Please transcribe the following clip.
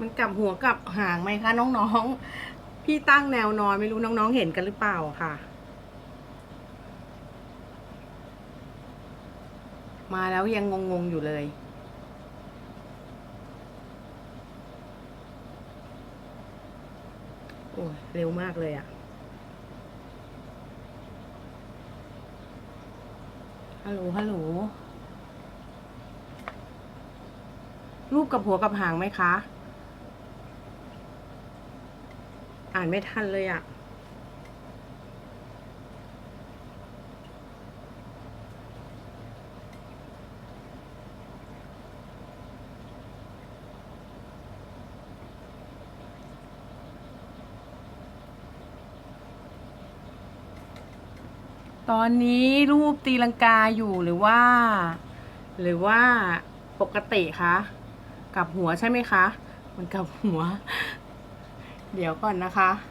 มันกลับหัวกลับหางไหมคะน้องๆ พี่ตั้งแนวนอนไม่รู้น้องๆเห็นกันหรือเปล่าค่ะ มาแล้วยังงงๆอยู่เลยโอ้ยเร็วมากเลยอะฮัลโหลฮัลโหลรูปกับหัวกับหางไหมคะ อ่านไม่ทันเลยอะตอนนี้รูปตีลังกาอยู่หรือว่า หรือว่าปกติคะ กลับหัวใช่ไหมคะ มันกลับหัว เดี๋ยวก่อนนะคะ